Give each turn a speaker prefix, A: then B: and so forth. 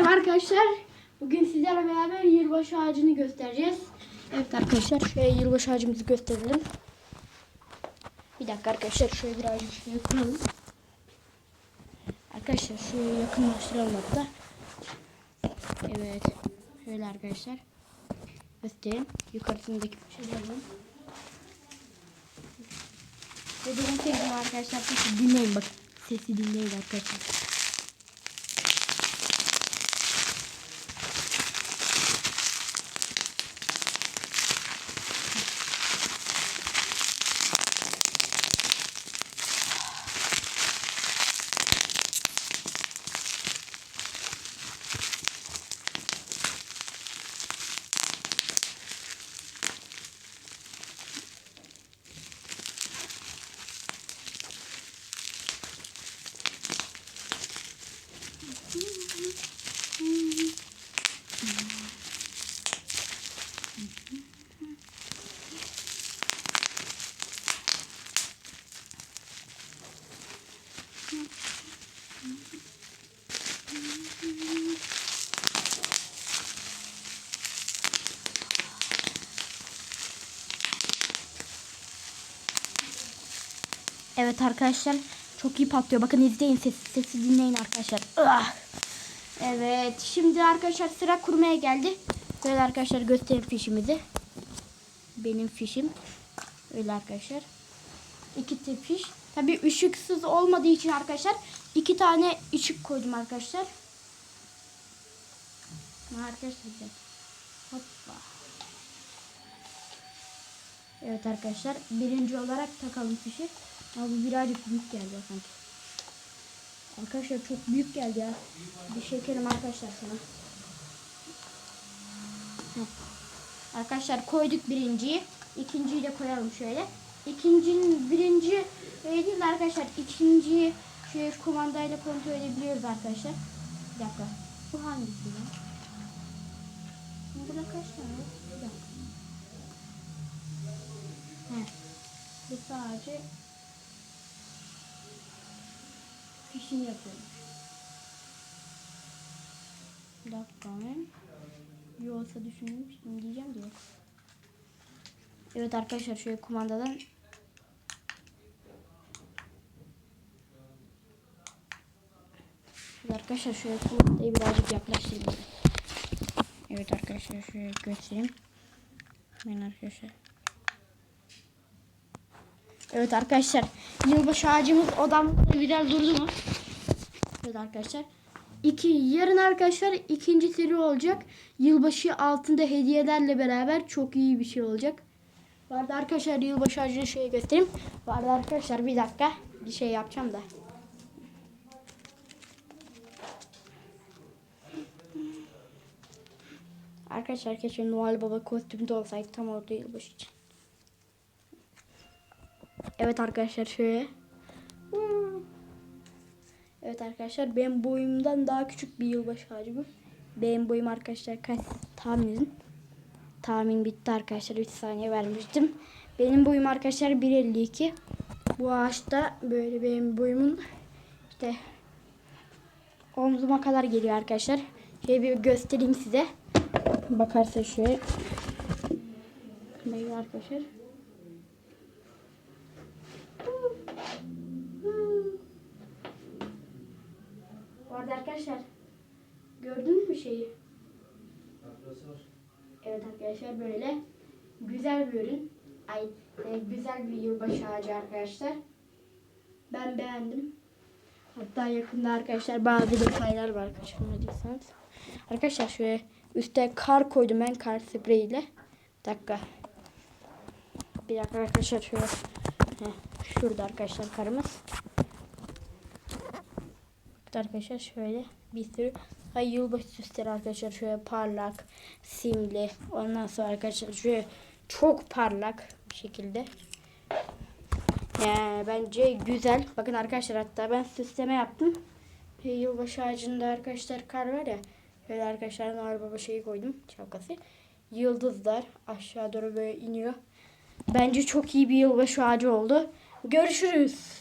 A: Merhaba arkadaşlar. Bugün sizlerle beraber yılbaşı ağacını göstereceğiz. Evet arkadaşlar şöyle yılbaşı ağacımızı gösterelim. Bir dakika arkadaşlar şöyle birazcık şöyle kuralım. Arkadaşlar şöyle yakınlaştıralım hatta. Evet. Şöyle arkadaşlar. Göstereyim. Yukarısındaki alalım. Ve benim sevdiğim arkadaşlar sesi dinleyin bak. Sesi dinleyin arkadaşlar. Evet arkadaşlar çok iyi patlıyor. Bakın izleyin sesi, sesi dinleyin arkadaşlar. Evet şimdi arkadaşlar sıra kurmaya geldi. Böyle arkadaşlar göstereyim fişimizi. Benim fişim. Öyle arkadaşlar. İki tip fiş. Tabi ışıksız olmadığı için arkadaşlar iki tane ışık koydum arkadaşlar. Arkadaşlar hoppa. Evet arkadaşlar birinci olarak takalım fişi. Ama bu birazcık büyük geldi sanki. Arkadaşlar çok büyük geldi ya. Bir şekerim arkadaşlar sana. Heh. Arkadaşlar koyduk birinciyi. İkinciyi de koyalım şöyle. İkincinin birinci öyle değil de arkadaşlar. ikinciyi şöyle kumandayla kontrol edebiliyoruz arkadaşlar. Bir dakika. Bu hangisi ya? Burada kaç tane? Bir dakika. Heh. Bu sadece fişini yapıyorum. Bir dakika ben. Yoksa düşünmüştüm diyeceğim diye. Evet arkadaşlar şöyle kumandadan Evet arkadaşlar şöyle kumandayı birazcık yaklaştırayım. Evet arkadaşlar şöyle göstereyim. Ben arkadaşlar. Evet arkadaşlar yılbaşı ağacımız odamda biraz durdu mu? Evet arkadaşlar. İki, yarın arkadaşlar ikinci seri olacak. Yılbaşı altında hediyelerle beraber çok iyi bir şey olacak. Vardı arkadaşlar yılbaşı ağacını şöyle göstereyim. Vardı arkadaşlar bir dakika bir şey yapacağım da. Arkadaşlar keşke Noel Baba kostümde olsaydı tam orada yılbaşı için. Evet arkadaşlar şöyle. Hmm. Evet arkadaşlar benim boyumdan daha küçük bir yılbaşı ağacı bu. Benim boyum arkadaşlar kaç tahmin edin. Tahmin bitti arkadaşlar 3 saniye vermiştim. Benim boyum arkadaşlar 1.52. Bu ağaçta böyle benim boyumun işte omzuma kadar geliyor arkadaşlar. Şöyle bir göstereyim size. Bakarsa şöyle. Böyle arkadaşlar. Bu arada arkadaşlar gördünüz mü şeyi? Evet arkadaşlar böyle güzel bir ürün. Ay e, güzel bir yılbaşı ağacı arkadaşlar. Ben beğendim. Hatta yakında arkadaşlar bazı detaylar var kaçırmadıysanız. Arkadaşlar şöyle üstte kar koydum ben kar spreyiyle. Bir dakika. Bir dakika arkadaşlar şöyle. Heh, şurada arkadaşlar karımız. Arkadaşlar. Şöyle bir sürü. Ay yılbaşı süsleri arkadaşlar. Şöyle parlak simli. Ondan sonra arkadaşlar şöyle çok parlak bir şekilde. Yani bence güzel. Bakın arkadaşlar hatta ben süsleme yaptım. Ve yılbaşı ağacında arkadaşlar kar var ya. Şöyle arkadaşlar Noel Baba şeyi koydum şapkası. Yıldızlar aşağı doğru böyle iniyor. Bence çok iyi bir yılbaşı ağacı oldu. Görüşürüz